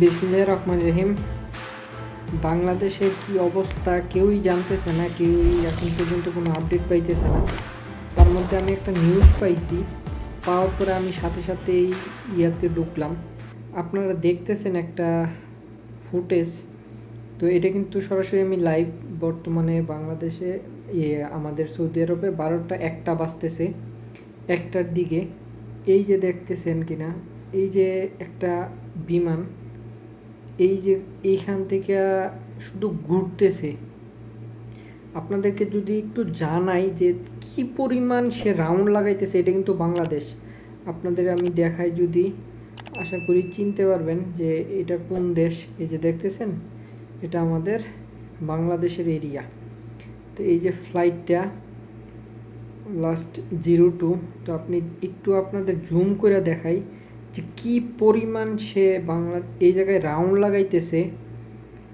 বিসমিল্লাহির রহমান রহিম। বাংলাদেশের কি অবস্থা কেউই জানতেছে না, কেউই এখন পর্যন্ত কোনো আপডেট পাইতেছে না। তার মধ্যে আমি একটা নিউজ পাইছি, পাওয়ার পরে আমি সাথে সাথে এই ইয়াতে ঢুকলাম। আপনারা দেখতেছেন একটা ফুটেজ তো এটা কিন্তু সরাসরি আমি লাইভ বর্তমানে বাংলাদেশে আমাদের সৌদি আরবে বারোটা একটা বাজতেছে, একটার দিকে। এই যে দেখতেছেন কিনা, এই যে একটা বিমান এই যে এইখান থেকে শুধু ঘুরতেছে, আপনাদেরকে যদি একটু জানাই যে কি পরিমাণ সে রাউন্ড লাগাইতেছে, এটা কিন্তু বাংলাদেশ। আপনাদের আমি দেখাই যদি, আশা করি চিনতে পারবেন যে এটা কোন দেশ। এই যে দেখতেছেন, এটা আমাদের বাংলাদেশের এরিয়া তো এই যে ফ্লাইটটা লাস্ট জিরো টু তো আপনি একটু আপনাদের জুম করে দেখাই যে কী পরিমাণ সে বাংলা, এই জায়গায় রাউন্ড লাগাইতেছে,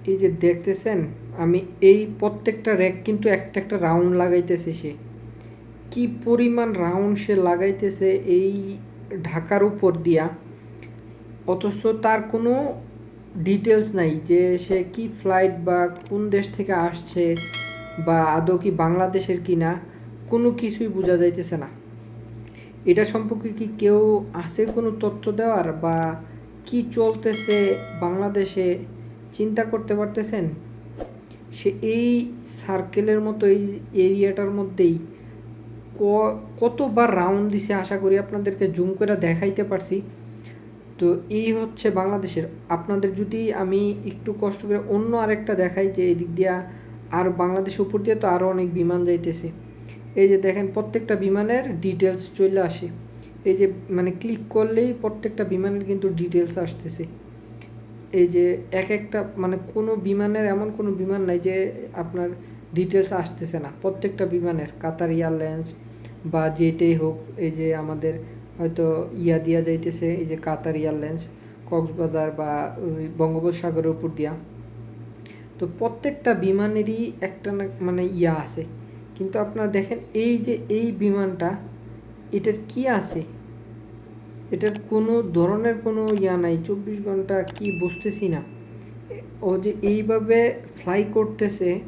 এই যে দেখতেছেন, আমি এই প্রত্যেকটা র্যাক কিন্তু একটা একটা রাউন্ড লাগাইতেছে সে। কি পরিমাণ রাউন্ড সে লাগাইতেছে এই ঢাকার উপর দিয়া, অথচ তার কোনো ডিটেলস নাই যে সে কি ফ্লাইট বা কোন দেশ থেকে আসছে বা আদৌ কি বাংলাদেশের কিনা, কোনো কিছুই বোঝা যাইতেছে না। এটা সম্পর্কে কি কেউ আছে কোনো তথ্য দেওয়ার বা কি চলতেছে বাংলাদেশে চিন্তা করতে পারতেছেন? সে এই সার্কেলের মতো, এই এরিয়াটার মধ্যেই কতবার রাউন্ড দিছে আশা করি আপনাদেরকে জুম করে দেখাইতে পারছি। তো এই হচ্ছে বাংলাদেশের। আপনাদের যদি আমি একটু কষ্ট করে অন্য আরেকটা দেখাই যে এদিক দিয়া আর বাংলাদেশের উপর দিয়ে তো আরও অনেক বিমান যাইতেছে। এই যে দেখেন, প্রত্যেকটা বিমানের ডিটেলস চলে আসে। এই যে মানে ক্লিক করলেই প্রত্যেকটা বিমানের কিন্তু ডিটেলস আসতেছে। এই যে এক একটা মানে কোনো বিমানের এমন কোনো বিমান নাই যে আপনার ডিটেলস আসতেছে না। প্রত্যেকটা বিমানের, কাতার এয়ারলাইন্স বা যেটাই হোক, এই যে আমাদের হয়তো ইয়া দিয়া যাইতেছে, এই যে কাতার এয়ারলাইন্স, কক্সবাজার বা ওই বঙ্গোপসাগরের উপর দিয়া। তো প্রত্যেকটা বিমানেরই একটা না মানে ইয়া আছে। কিন্তু আপনারা দেখেন, এই যে এই বিমানটা, এটার কি আছে? এটার কোনো ধরনের কোনো ইয়া নাই, চব্বিশ ঘণ্টা কি বুঝতেছি না। ও যে এইভাবে ফ্লাই করতেছে,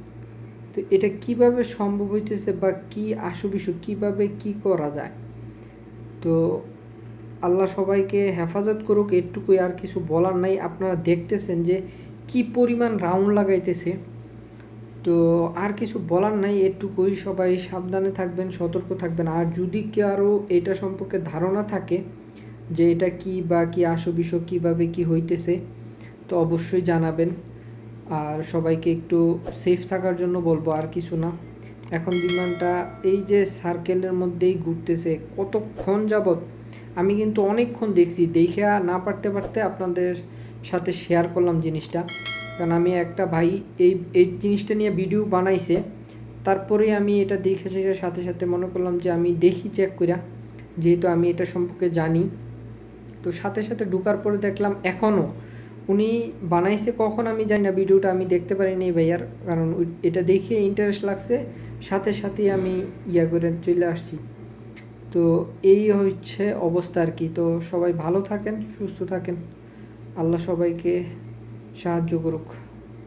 তো এটা কীভাবে সম্ভব হইতেছে বা কি আশুবিশু কীভাবে কি করা যায়? তো আল্লাহ সবাইকে হেফাজত করুক, এটুকুই আর কিছু বলার নাই। আপনারা দেখতেছেন যে কি পরিমাণ রাউন্ড লাগাইতেছে। তো আর কিছু বলার নাই, এটুকুই। সবাই সাবধানে থাকবেন, সতর্ক থাকবেন। আর যদি কারও এটা সম্পর্কে ধারণা থাকে যে এটা কি বা কি আশবিষ কীভাবে কি হইতেছে, তো অবশ্যই জানাবেন। আর সবাইকে একটু সেফ থাকার জন্য বলব, আর কিছু না। এখন বিমানটা এই যে সার্কেলের মধ্যেই ঘুরতেছে, কতক্ষণ যাবত আমি কিন্তু অনেকক্ষণ দেখছি। দেখে না পারতে পারতে আপনাদের সাথে শেয়ার করলাম জিনিসটা। কারণ আমি একটা ভাই এই এই জিনিসটা নিয়ে ভিডিও বানাইছে, তারপরে আমি এটা দেখে শেখার সাথে সাথে মনে করলাম যে আমি দেখি চেক কইরা, যেহেতু আমি এটা সম্পর্কে জানি। তো সাথে সাথে ঢুকার পরে দেখলাম এখনও উনি বানাইছে কখন আমি জানি না ভিডিওটা আমি দেখতে পারিনি ভাইয়ার, কারণ এটা দেখে ইন্টারেস্ট লাগছে, সাথে সাথেই আমি ইয়া করে চলে আসছি। তো এই হচ্ছে অবস্থা আর কি। তো সবাই ভালো থাকেন, সুস্থ থাকেন। আল্লাহ সবাইকে সাহায্য করুক।